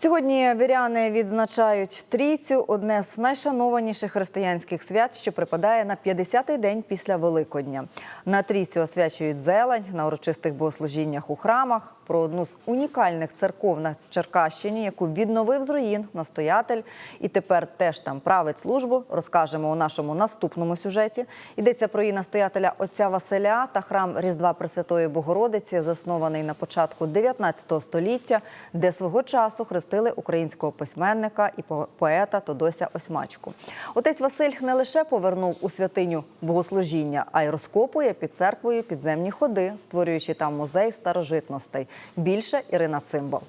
Сьогодні віряни відзначають трійцю одне з найшанованіших християнських свят, що припадає на 50-й день після Великодня. На трійцю освячують зелень на урочистих богослужіннях у храмах. Про одну з унікальних церков на Черкащині, яку відновив з руїн настоятель, і тепер теж там править службу. Розкажемо у нашому наступному сюжеті. Йдеться про її настоятеля отця Василя та храм Різдва Пресвятої Богородиці, заснований на початку 19 століття, де свого часу хрестили українського письменника і по- поета Тодося Осьмачку. Отець Василь не лише повернув у святиню богослужіння, а й розкопує під церквою підземні ходи, створюючи там музей старожитностей. Більше Ірина Цимбал.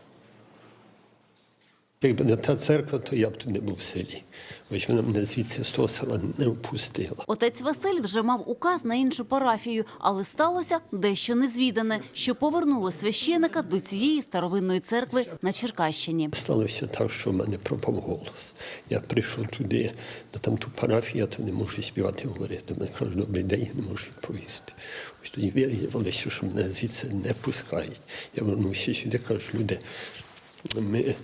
Якби не та церква, то я б тут не був в селі. Ось вона мене звідси з того села не впустила. Отець Василь вже мав указ на іншу парафію, але сталося дещо незвідане, що повернуло священика до цієї старовинної церкви на Черкащині. Сталося так, що в мене пропав голос. Я прийшов туди, на там ту парафію, я там не можу співати говорити. Мене кажуть, добрий день, я не можу відповісти. Ось тоді виявилося, що мене звідси не пускають. Я вернувся сюди, кажуть, люди, ми.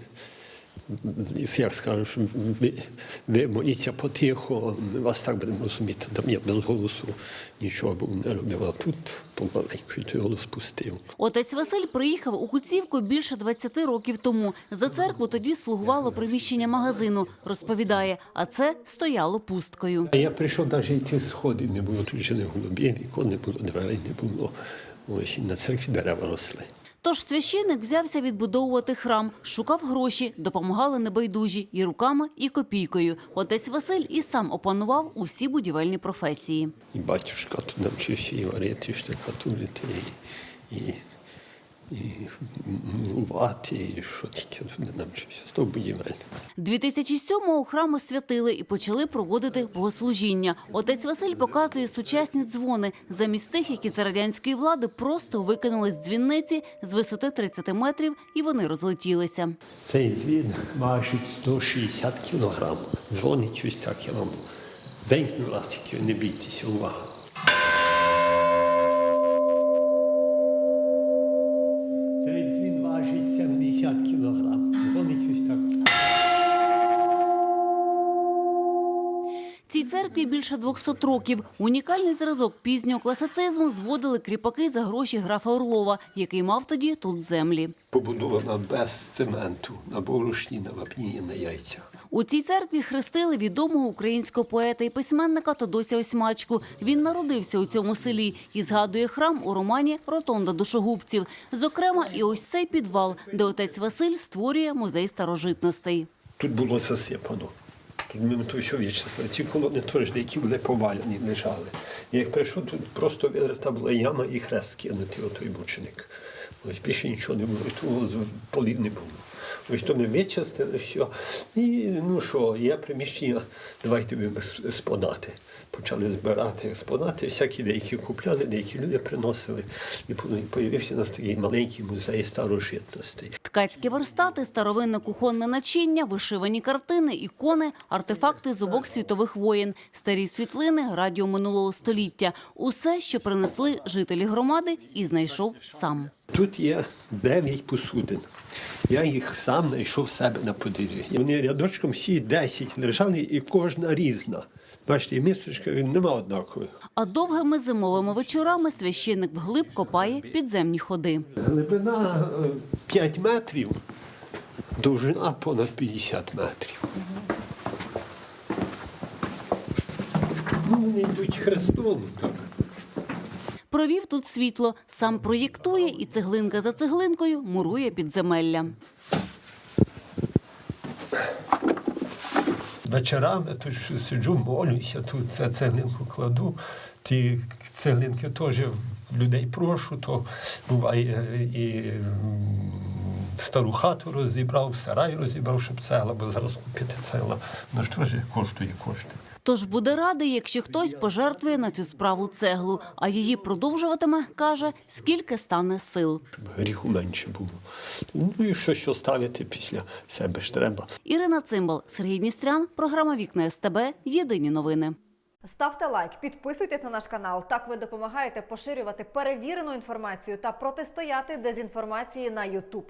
Як скажеш, ви, ви моліться потихо, ми вас так будемо розуміти. Там я без голосу нічого був не робив, а тут помаленьку той голос пустив. Отець Василь приїхав у Куцівку більше 20 років тому. За церкву тоді слугувало приміщення магазину, розповідає, а це стояло пусткою. Я прийшов, навіть йти сходи не було, тут жили голубі, вікон не було, дверей не було. Ось і на церкві дерева росли. Тож священик взявся відбудовувати храм, шукав гроші, допомагали небайдужі і руками, і копійкою. Отець Василь і сам опанував усі будівельні професії. І батюшка тут навчився і варити, і штукатурити, і, і, і мувати, і що тільки не навчився. Став будівель. 2007-го храм освятили і почали проводити богослужіння. Отець Василь показує сучасні дзвони замість тих, які за радянської влади просто викинули з дзвінниці з висоти 30 метрів, і вони розлетілися. Цей дзвін важить 160 кілограм. Дзвонить ось так, я вам зайкну раз не бійтеся, увага. Цей дзвін важить 70 кілограм. Дзвонить ось так. Цій церкві більше 200 років. Унікальний зразок пізнього класицизму зводили кріпаки за гроші графа Орлова, який мав тоді тут землі. Побудована без цементу, на борошні, на вапні і на яйцях. У цій церкві хрестили відомого українського поета і письменника Тодося Осьмачку. Він народився у цьому селі і згадує храм у романі Ротонда душогубців. Зокрема, і ось цей підвал, де отець Василь створює музей старожитностей. Тут було засипано. Тут ми то все вичислили. Ці колони теж деякі були повалені, лежали. І як прийшов, тут просто вирита була яма і хрест кинутий, отой бученик. Ось більше нічого не було, і того полів не було. Ось то ми вичистили все. І ну що, є приміщення, давайте будемо експонати. Почали збирати експонати, всякі деякі купляли, деякі люди приносили. І появився у нас такий маленький музей старожитностей. Ткацькі верстати, старовинне кухонне начиння, вишивані картини, ікони, артефакти з обох світових воєн, старі світлини, радіо минулого століття. Усе, що принесли жителі громади, і знайшов сам. Тут є дев'ять посудин. Я їх сам знайшов себе на подвір'ї. І Вони рядочком всі 10 лежали, і кожна різна. Бачите, і місточка нема однакових. А довгими зимовими вечорами священник вглиб копає підземні ходи. Глибина е, 5 метрів, довжина понад 50 метрів. Ну, вони йдуть хрестом, так. Провів тут світло, сам проєктує і цеглинка за цеглинкою мурує підземелля. Вечорами тут сиджу, молюся, тут це цеглинку кладу. Ті цеглинки теж людей прошу, то буває е, і стару хату розібрав, сарай розібрав, щоб цегла, бо зараз купити цегла, ну ж теж коштує кошти. Тож буде радий, якщо хтось пожертвує на цю справу цеглу, а її продовжуватиме, каже, скільки стане сил. Щоб гріху менше було. Ну і щось оставити після себе ж треба. Ірина Цимбал, Сергій Дністрян, програма Вікна СТБ. Єдині новини. Ставте лайк, підписуйтесь на наш канал. Так ви допомагаєте поширювати перевірену інформацію та протистояти дезінформації на YouTube.